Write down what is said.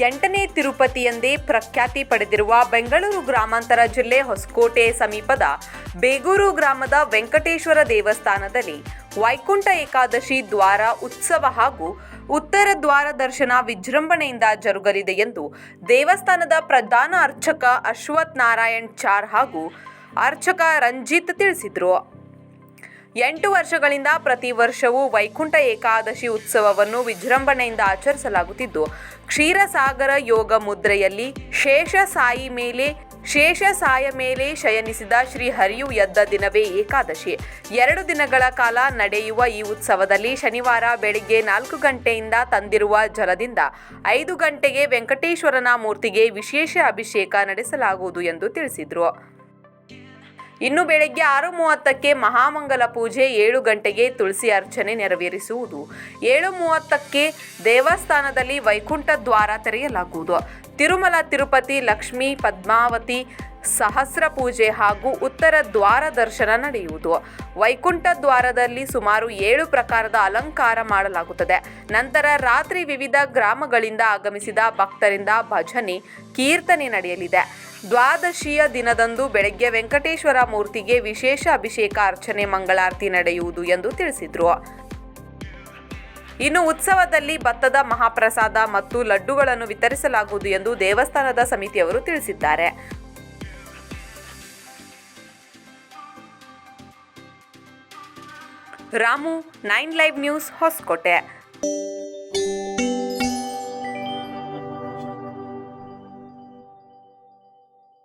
ಎಂಟನೇ ತಿರುಪತಿ ಎಂದೇ ಪ್ರಖ್ಯಾತಿ ಪಡೆದಿರುವ ಬೆಂಗಳೂರು ಗ್ರಾಮಾಂತರ ಜಿಲ್ಲೆ ಹೊಸಕೋಟೆ ಸಮೀಪದ ಬೇಗೂರು ಗ್ರಾಮದ ವೆಂಕಟೇಶ್ವರ ದೇವಸ್ಥಾನದಲ್ಲಿ ವೈಕುಂಠ ಏಕಾದಶಿ ದ್ವಾರ ಉತ್ಸವ ಹಾಗೂ ಉತ್ತರ ದ್ವಾರ ದರ್ಶನ ವಿಜೃಂಭಣೆಯಿಂದ ಜರುಗಲಿದೆ ಎಂದು ದೇವಸ್ಥಾನದ ಪ್ರಧಾನ ಅರ್ಚಕ ಅಶ್ವಥ್ ನಾರಾಯಣ್ ಚಾರ್ ಹಾಗೂ ಅರ್ಚಕ ರಂಜಿತ್ ತಿಳಿಸಿದರು. ಎಂಟು ವರ್ಷಗಳಿಂದ ಪ್ರತಿ ವರ್ಷವೂ ವೈಕುಂಠ ಏಕಾದಶಿ ಉತ್ಸವವನ್ನು ವಿಜೃಂಭಣೆಯಿಂದ ಆಚರಿಸಲಾಗುತ್ತಿದ್ದು, ಕ್ಷೀರಸಾಗರ ಯೋಗ ಮುದ್ರೆಯಲ್ಲಿ ಶೇಷ ಸಾಯಿ ಮೇಲೆ, ಶೇಷ ಸಾಯ ಮೇಲೆ ಶಯನಿಸಿದ ಶ್ರೀ ಹರಿಯು ಎದ್ದ ದಿನವೇ ಏಕಾದಶಿ. ಎರಡು ದಿನಗಳ ಕಾಲ ನಡೆಯುವ ಈ ಉತ್ಸವದಲ್ಲಿ ಶನಿವಾರ ಬೆಳಿಗ್ಗೆ ನಾಲ್ಕು ಗಂಟೆಯಿಂದ ತಂದಿರುವ ಜಲದಿಂದ ಐದು ಗಂಟೆಗೆ ವೆಂಕಟೇಶ್ವರನ ಮೂರ್ತಿಗೆ ವಿಶೇಷ ಅಭಿಷೇಕ ನಡೆಸಲಾಗುವುದು ಎಂದು ತಿಳಿಸಿದರು. ಇನ್ನು ಬೆಳಗ್ಗೆ ಆರು ಮೂವತ್ತಕ್ಕೆ ಮಹಾಮಂಗಲ ಪೂಜೆ, ಏಳು ಗಂಟೆಗೆ ತುಳಸಿ ಅರ್ಚನೆ ನೆರವೇರಿಸುವುದು. ಏಳು ಮೂವತ್ತಕ್ಕೆ ದೇವಸ್ಥಾನದಲ್ಲಿ ವೈಕುಂಠ ದ್ವಾರ ತೆರೆಯಲಾಗುವುದು. ತಿರುಮಲ, ತಿರುಪತಿ, ಲಕ್ಷ್ಮೀ, ಪದ್ಮಾವತಿ, ಸಹಸ್ರ ಪೂಜೆ ಹಾಗೂ ಉತ್ತರ ದ್ವಾರ ದರ್ಶನ ನಡೆಯುವುದು. ವೈಕುಂಠ ದ್ವಾರದಲ್ಲಿ ಸುಮಾರು ಏಳು ಪ್ರಕಾರದ ಅಲಂಕಾರ ಮಾಡಲಾಗುತ್ತದೆ. ನಂತರ ರಾತ್ರಿ ವಿವಿಧ ಗ್ರಾಮಗಳಿಂದ ಆಗಮಿಸಿದ ಭಕ್ತರಿಂದ ಭಜನೆ, ಕೀರ್ತನೆ ನಡೆಯಲಿದೆ. ದ್ವಾದಶಿಯ ದಿನದಂದು ಬೆಳಗ್ಗೆ ವೆಂಕಟೇಶ್ವರ ಮೂರ್ತಿಗೆ ವಿಶೇಷ ಅಭಿಷೇಕ ಅರ್ಚನೆ, ಮಂಗಳಾರತಿ ನಡೆಯುವುದು ಎಂದು ತಿಳಿಸಿದರು. ಇನ್ನು ಉತ್ಸವದಲ್ಲಿ ಭತ್ತದ ಮಹಾಪ್ರಸಾದ ಮತ್ತು ಲಡ್ಡುಗಳನ್ನು ವಿತರಿಸಲಾಗುವುದು ಎಂದು ದೇವಸ್ಥಾನದ ಸಮಿತಿಯವರು ತಿಳಿಸಿದ್ದಾರೆ. Ramu, nine live news Hosakote.